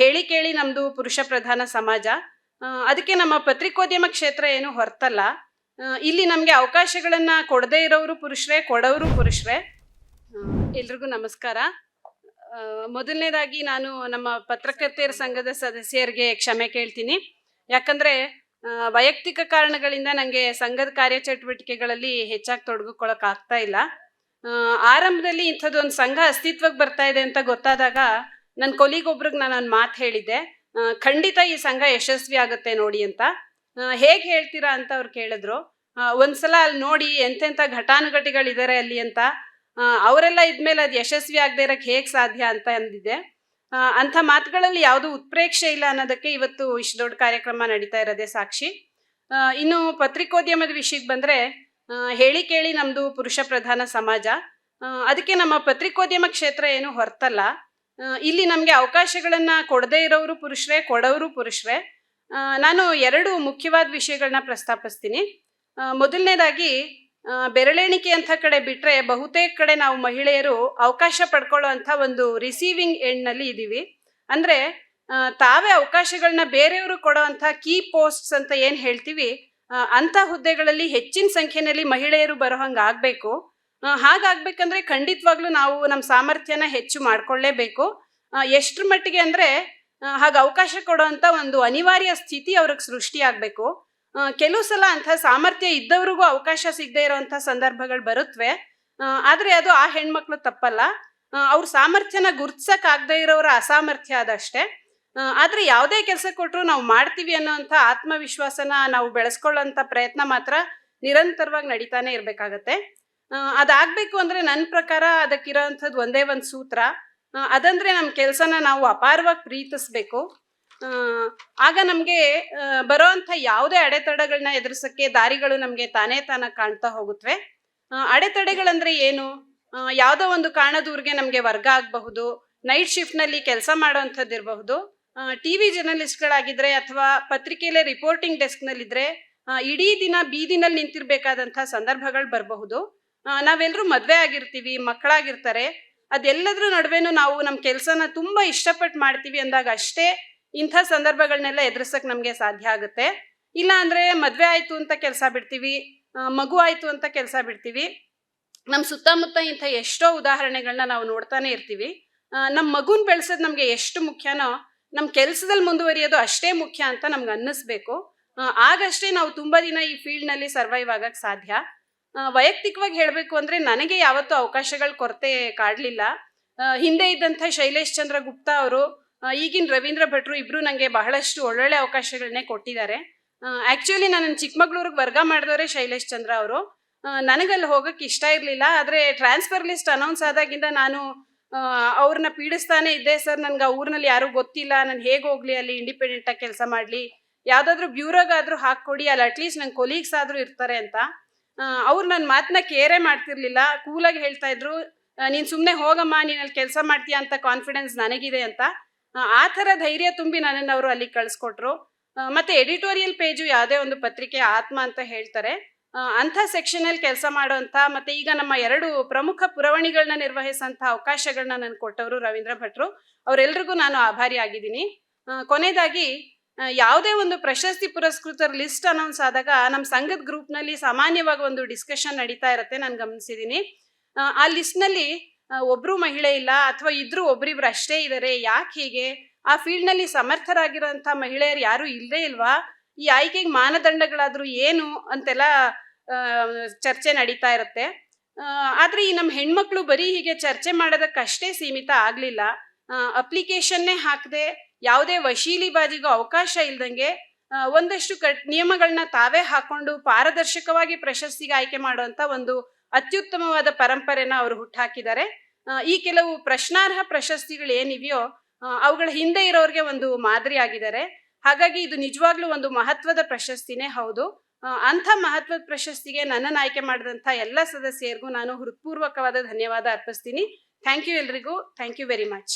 ಹೇಳಿ ಕೇಳಿ ನಮ್ದು ಪುರುಷ ಪ್ರಧಾನ ಸಮಾಜ. ಅದಕ್ಕೆ ನಮ್ಮ ಪತ್ರಿಕೋದ್ಯಮ ಕ್ಷೇತ್ರ ಏನು ಹೊರತಲ್ಲ. ಇಲ್ಲಿ ನಮಗೆ ಅವಕಾಶಗಳನ್ನು ಕೊಡದೇ ಇರೋರು ಪುರುಷರೇ ಕೊಡೋರು ಪುರುಷರೇ. ಎಲ್ರಿಗೂ ನಮಸ್ಕಾರ. ಮೊದಲನೇದಾಗಿ ನಾನು ನಮ್ಮ ಪತ್ರಕರ್ತೆಯರ ಸಂಘದ ಸದಸ್ಯರಿಗೆ ಕ್ಷಮೆ ಕೇಳ್ತೀನಿ. ಯಾಕಂದ್ರೆ ವೈಯಕ್ತಿಕ ಕಾರಣಗಳಿಂದ ನನಗೆ ಸಂಘದ ಕಾರ್ಯಚಟುವಟಿಕೆಗಳಲ್ಲಿ ಹೆಚ್ಚಾಗಿ ತೊಡಗಿಕೊಳ್ಳೋಕ್ಕಾಗ್ತಾ ಇಲ್ಲ. ಆರಂಭದಲ್ಲಿ ಇಂಥದ್ದೊಂದು ಸಂಘ ಅಸ್ತಿತ್ವಕ್ಕೆ ಬರ್ತಾ ಇದೆ ಅಂತ ಗೊತ್ತಾದಾಗ ನನ್ನ ಕೊಲಿಗೊಬ್ರಿಗೆ ನಾನು ಒಂದು ಮಾತು ಹೇಳಿದ್ದೆ. ಖಂಡಿತ ಈ ಸಂಘ ಯಶಸ್ವಿ ಆಗುತ್ತೆ ನೋಡಿ ಅಂತ. ಹೇಗೆ ಹೇಳ್ತೀರಾ ಅಂತ ಅವ್ರು ಕೇಳಿದ್ರು. ಒಂದ್ಸಲ ಅಲ್ಲಿ ನೋಡಿ ಎಂತೆಂಥ ಘಟಾನುಘಟಿಗಳಿದ್ದಾರೆ ಅಲ್ಲಿ ಅಂತ. ಅವರೆಲ್ಲ ಇದ್ಮೇಲೆ ಅದು ಯಶಸ್ವಿ ಆಗದೆ ಇರೋಕ್ಕೆ ಹೇಗೆ ಸಾಧ್ಯ ಅಂತ ಅಂದಿದ್ದೆ. ಆ, ಅಂಥ ಮಾತುಗಳಲ್ಲಿ ಯಾವುದು ಉತ್ಪ್ರೇಕ್ಷೆ ಇಲ್ಲ ಅನ್ನೋದಕ್ಕೆ ಇವತ್ತು ಇಷ್ಟು ದೊಡ್ಡ ಕಾರ್ಯಕ್ರಮ ನಡೀತಾ ಇರೋದೇ ಸಾಕ್ಷಿ. ಇನ್ನು ಪತ್ರಿಕೋದ್ಯಮದ ವಿಷಯಕ್ಕೆ ಬಂದರೆ ಹೇಳಿ ಕೇಳಿ ನಮ್ಮದು ಪುರುಷ ಪ್ರಧಾನ ಸಮಾಜ. ಅದಕ್ಕೆ ನಮ್ಮ ಪತ್ರಿಕೋದ್ಯಮ ಕ್ಷೇತ್ರ ಏನು ಹೊರತಲ್ಲ. ಇಲ್ಲಿ ನಮಗೆ ಅವಕಾಶಗಳನ್ನು ಕೊಡದೇ ಇರೋರು ಪುರುಷರೇ ಕೊಡೋರು ಪುರುಷರೇ. ನಾನು ಎರಡು ಮುಖ್ಯವಾದ ವಿಷಯಗಳನ್ನ ಪ್ರಸ್ತಾಪಿಸ್ತೀನಿ. ಮೊದಲನೇದಾಗಿ ಬೆರಳೆಣಿಕೆ ಅಂತ ಕಡೆ ಬಿಟ್ಟರೆ ಬಹುತೇಕ ಕಡೆ ನಾವು ಮಹಿಳೆಯರು ಅವಕಾಶ ಪಡ್ಕೊಳ್ಳೋ ಅಂಥ ಒಂದು ರಿಸೀವಿಂಗ್ ಎಂಡ್ನಲ್ಲಿ ಇದ್ದೀವಿ ಅಂದರೆ ತಾವೇ ಅವಕಾಶಗಳನ್ನ ಬೇರೆಯವರು ಕೊಡೋ ಅಂಥ ಕೀ ಪೋಸ್ಟ್ಸ್ ಅಂತ ಏನು ಹೇಳ್ತೀವಿ ಅಂಥ ಹುದ್ದೆಗಳಲ್ಲಿ ಹೆಚ್ಚಿನ ಸಂಖ್ಯೆಯಲ್ಲಿ ಮಹಿಳೆಯರು ಬರೋ ಹಂಗೆ ಆಗಬೇಕು ಹಾಗಾಗ್ಬೇಕಂದ್ರೆ ಖಂಡಿತವಾಗ್ಲೂ ನಾವು ನಮ್ಮ ಸಾಮರ್ಥ್ಯನ ಹೆಚ್ಚು ಮಾಡ್ಕೊಳ್ಳೇಬೇಕು. ಎಷ್ಟ್ರ ಮಟ್ಟಿಗೆ ಅಂದ್ರೆ ಹಾಗೆ ಅವಕಾಶ ಕೊಡುವಂತ ಒಂದು ಅನಿವಾರ್ಯ ಸ್ಥಿತಿ ಅವ್ರಿಗೆ ಸೃಷ್ಟಿಯಾಗಬೇಕು ಕೆಲವು ಸಲ ಅಂಥ ಸಾಮರ್ಥ್ಯ ಇದ್ದವ್ರಿಗೂ ಅವಕಾಶ ಸಿಗದೆ ಇರೋಂಥ ಸಂದರ್ಭಗಳು ಬರುತ್ತವೆ ಆದರೆ ಅದು ಆ ಹೆಣ್ಮಕ್ಳು ತಪ್ಪಲ್ಲ. ಅವ್ರ ಸಾಮರ್ಥ್ಯನ ಗುರ್ತಿಸಕ್ ಆಗದೆ ಇರೋರ ಅಸಾಮರ್ಥ್ಯ ಅದಷ್ಟೇ. ಆದ್ರೆ ಯಾವುದೇ ಕೆಲಸ ಕೊಟ್ಟರು ನಾವು ಮಾಡ್ತೀವಿ ಅನ್ನೋವಂಥ ಆತ್ಮವಿಶ್ವಾಸನ ನಾವು ಬೆಳೆಸ್ಕೊಳ್ಳೋಂಥ ಪ್ರಯತ್ನ ಮಾತ್ರ ನಿರಂತರವಾಗಿ ನಡೀತಾನೆ ಇರಬೇಕಾಗತ್ತೆ. ಅದಾಗಬೇಕು ಅಂದ್ರೆ ನನ್ನ ಪ್ರಕಾರ ಅದಕ್ಕಿರೋಂಥದ್ದು ಒಂದೇ ಒಂದು ಸೂತ್ರ. ಅದಂದರೆ ನಮ್ಮ ಕೆಲಸನ ನಾವು ಅಪಾರವಾಗಿ ಪ್ರೀತಿಸ್ಬೇಕು. ಆಗ ನಮಗೆ ಬರೋ ಅಂಥ ಯಾವುದೇ ಅಡೆತಡೆಗಳನ್ನ ಎದುರಿಸೋಕ್ಕೆ ದಾರಿಗಳು ನಮಗೆ ತಾನೇ ತಾನೇ ಕಾಣ್ತಾ ಹೋಗುತ್ತವೆ ಅಡೆತಡೆಗಳಂದರೆ ಏನು? ಯಾವುದೋ ಒಂದು ಕಾರಣದೂರಿಗೆ ನಮಗೆ ವರ್ಗ ಆಗಬಹುದು, ನೈಟ್ ಶಿಫ್ಟ್ನಲ್ಲಿ ಕೆಲಸ ಮಾಡೋವಂಥದ್ದು ಇರಬಹುದು ಟಿ ವಿ ಜರ್ನಲಿಸ್ಟ್ಗಳಾಗಿದ್ದರೆ ಅಥವಾ ಪತ್ರಿಕೆಯಲ್ಲೇ ರಿಪೋರ್ಟಿಂಗ್ ಡೆಸ್ಕ್ನಲ್ಲಿದ್ದರೆ ಇಡೀ ದಿನ ಬೀದಿನಲ್ಲಿ ನಿಂತಿರಬೇಕಾದಂಥ ಸಂದರ್ಭಗಳು ಬರಬಹುದು. ನಾವೆಲ್ಲರೂ ಮದುವೆ ಆಗಿರ್ತೀವಿ, ಮಕ್ಕಳಾಗಿರ್ತಾರೆ. ಅದೆಲ್ಲದ್ರ ನಡುವೆನೂ ನಾವು ನಮ್ಮ ಕೆಲಸನ ತುಂಬ ಇಷ್ಟಪಟ್ಟು ಮಾಡ್ತೀವಿ ಅಂದಾಗ ಅಷ್ಟೇ ಇಂಥ ಸಂದರ್ಭಗಳನ್ನೆಲ್ಲ ಎದುರಿಸಕ್ಕೆ ನಮಗೆ ಸಾಧ್ಯ ಆಗುತ್ತೆ. ಇಲ್ಲ ಅಂದರೆ ಮದುವೆ ಆಯಿತು ಅಂತ ಕೆಲಸ ಬಿಡ್ತೀವಿ ಮಗು ಆಯಿತು ಅಂತ ಕೆಲಸ ಬಿಡ್ತೀವಿ. ನಮ್ಮ ಸುತ್ತಮುತ್ತ ಇಂಥ ಎಷ್ಟೋ ಉದಾಹರಣೆಗಳನ್ನ ನಾವು ನೋಡ್ತಾನೆ ಇರ್ತೀವಿ. ನಮ್ಮ ಮಗುನ ಬೆಳೆಸೋದು ನಮಗೆ ಎಷ್ಟು ಮುಖ್ಯನೋ ನಮ್ಮ ಕೆಲಸದಲ್ಲಿ ಮುಂದುವರಿಯೋದು ಅಷ್ಟೇ ಮುಖ್ಯ ಅಂತ ನಮ್ಗೆ ಅನ್ನಿಸ್ಬೇಕು. ಆಗಷ್ಟೇ ನಾವು ತುಂಬ ದಿನ ಈ ಫೀಲ್ಡ್ನಲ್ಲಿ ಸರ್ವೈವ್ ಆಗಕ್ಕೆ ಸಾಧ್ಯ. ವೈಯಕ್ತಿಕವಾಗಿ ಹೇಳಬೇಕು ಅಂದರೆ ನನಗೆ ಯಾವತ್ತೂ ಅವಕಾಶಗಳ ಕೊರತೆ ಕಾಡಲಿಲ್ಲ. ಹಿಂದೆ ಇದ್ದಂಥ ಶೈಲೇಶ್ ಚಂದ್ರ ಗುಪ್ತಾ ಅವರು ಈಗಿನ ರವೀಂದ್ರ ಭಟ್ರು ಇಬ್ಬರು ನನಗೆ ಬಹಳಷ್ಟು ಒಳ್ಳೊಳ್ಳೆ ಅವಕಾಶಗಳನ್ನೇ ಕೊಟ್ಟಿದ್ದಾರೆ. ಆ್ಯಕ್ಚುಲಿ ನಾನು ಚಿಕ್ಕಮಗಳೂರಿಗೆ ವರ್ಗ ಮಾಡಿದವರೇ ಶೈಲೇಶ್ ಚಂದ್ರ ಅವರು. ನನಗಲ್ಲಿ ಹೋಗೋಕ್ಕೆ ಇಷ್ಟ ಇರಲಿಲ್ಲ, ಆದರೆ ಟ್ರಾನ್ಸ್ಫರ್ ಲಿಸ್ಟ್ ಅನೌನ್ಸ್ ಆದಾಗಿಂದ ನಾನು ಅವ್ರನ್ನ ಪೀಡಿಸ್ತಾನೆ ಇದ್ದೆ ಸರ್. ನನ್ಗೆ ಆ ಊರಿನಲ್ಲಿ ಯಾರೂ ಗೊತ್ತಿಲ್ಲ, ನಾನು ಹೇಗೆ ಹೋಗ್ಲಿ, ಅಲ್ಲಿ ಇಂಡಿಪೆಂಡೆಂಟಾಗಿ ಕೆಲಸ ಮಾಡಲಿ. ಯಾವುದಾದ್ರೂ ಬ್ಯೂರೋಗಾದ್ರೂ ಹಾಕ್ಕೊಡಿ, ಅಲ್ಲಿ ಅಟ್ಲೀಸ್ಟ್ ನನ್ನ ಕೊಲೀಗ್ಸ್ ಆದರೂ ಇರ್ತಾರೆ ಅಂತ. ಅವ್ರು ನನ್ನ ಮಾತನ್ನ ಕೇರೆ ಮಾಡ್ತಿರ್ಲಿಲ್ಲ. ಕೂಲಾಗಿ ಹೇಳ್ತಾ ಇದ್ರು ನೀನು ಸುಮ್ಮನೆ ಹೋಗಮ್ಮ ನೀನು ಅಲ್ಲಿ ಕೆಲಸ ಮಾಡ್ತೀಯ ಅಂತ ಕಾನ್ಫಿಡೆನ್ಸ್ ನನಗಿದೆ ಅಂತ. ಆ, ಥರ ಧೈರ್ಯ ತುಂಬಿ ನನ್ನನ್ನು ಅವರು ಅಲ್ಲಿ ಕಳಿಸ್ಕೊಟ್ರು. ಮತ್ತೆ ಎಡಿಟೋರಿಯಲ್ ಪೇಜು ಯಾವುದೇ ಒಂದು ಪತ್ರಿಕೆ ಆತ್ಮ ಅಂತ ಹೇಳ್ತಾರೆ. ಅಂಥ ಸೆಕ್ಷನಲ್ಲಿ ಕೆಲಸ ಮಾಡೋಂಥ ಮತ್ತೆ ಈಗ ನಮ್ಮ ಎರಡು ಪ್ರಮುಖ ಪುರವಣಿಗಳನ್ನ ನಿರ್ವಹಿಸೋಂಥ ಅವಕಾಶಗಳನ್ನ ನನಗೆ ಕೊಟ್ಟವರು ರವೀಂದ್ರ ಭಟ್ರು. ಅವರೆಲ್ರಿಗೂ ನಾನು ಆಭಾರಿ ಆಗಿದ್ದೀನಿ. ಕೊನೆಯದಾಗಿ ಯಾವುದೇ ಒಂದು ಪ್ರಶಸ್ತಿ ಪುರಸ್ಕೃತರ ಲಿಸ್ಟ್ ಅನೌನ್ಸ್ ಆದಾಗ ನಮ್ಮ ಸಂಘದ ಗ್ರೂಪ್ನಲ್ಲಿ ಸಾಮಾನ್ಯವಾಗಿ ಒಂದು ಡಿಸ್ಕಷನ್ ನಡೀತಾ ಇರುತ್ತೆ ನಾನು ಗಮನಿಸಿದ್ದೀನಿ ಆ, ಲಿಸ್ಟ್ನಲ್ಲಿ ಒಬ್ಬರು ಮಹಿಳೆ ಇಲ್ಲ ಅಥವಾ ಇದ್ರು ಒಬ್ರಿಬ್ರು ಅಷ್ಟೇ ಇದ್ದಾರೆ ಯಾಕೆ ಹೀಗೆ? ಆ ಫೀಲ್ಡ್ನಲ್ಲಿ ಸಮರ್ಥರಾಗಿರೋಂಥ ಮಹಿಳೆಯರು ಯಾರೂ ಇಲ್ಲದೇ ಇಲ್ವಾ? ಈ ಆಯ್ಕೆಗೆ ಮಾನದಂಡಗಳಾದರೂ ಏನು? ಅಂತೆಲ್ಲ ಚರ್ಚೆ ನಡೀತಾ ಇರುತ್ತೆ. ಆದ್ರೆ ಈ ನಮ್ಮ ಹೆಣ್ಮಕ್ಳು ಬರೀ ಹೀಗೆ ಚರ್ಚೆ ಮಾಡೋದಕ್ಕಷ್ಟೇ ಸೀಮಿತ ಆಗಲಿಲ್ಲ. ಅಪ್ಲಿಕೇಶನ್ನೇ ಹಾಕದೆ ಯಾವುದೇ ವಶೀಲಿಬಾಜಿಗೂ ಅವಕಾಶ ಇಲ್ದಂಗೆ ಒಂದಷ್ಟು ಕಟ್ ನಿಯಮಗಳನ್ನ ತಾವೇ ಹಾಕೊಂಡು ಪಾರದರ್ಶಕವಾಗಿ ಪ್ರಶಸ್ತಿಗೆ ಆಯ್ಕೆ ಮಾಡುವಂತ ಒಂದು ಅತ್ಯುತ್ತಮವಾದ ಪರಂಪರೆನ ಅವರು ಹುಟ್ಟಾಕಿದ್ದಾರೆ ಈ ಕೆಲವು ಪ್ರಶ್ನಾರ್ಹ ಪ್ರಶಸ್ತಿಗಳು ಏನಿವೆಯೋ ಅವುಗಳ ಹಿಂದೆ ಇರೋರಿಗೆ ಒಂದು ಮಾದರಿ ಆಗಿದ್ದಾರೆ. ಹಾಗಾಗಿ ಇದು ನಿಜವಾಗ್ಲೂ ಒಂದು ಮಹತ್ವದ ಪ್ರಶಸ್ತಿನೇ ಹೌದು. ಅಂಥ ಮಹತ್ವದ ಪ್ರಶಸ್ತಿಗೆ ನನ್ನನ್ನು ಆಯ್ಕೆ ಮಾಡಿದಂಥ ಎಲ್ಲ ಸದಸ್ಯರಿಗೂ ನಾನು ಹೃತ್ಪೂರ್ವಕವಾದ ಧನ್ಯವಾದ ಅರ್ಪಿಸ್ತೀನಿ. ಥ್ಯಾಂಕ್ ಯು ಎಲ್ರಿಗೂ. Thank you very much.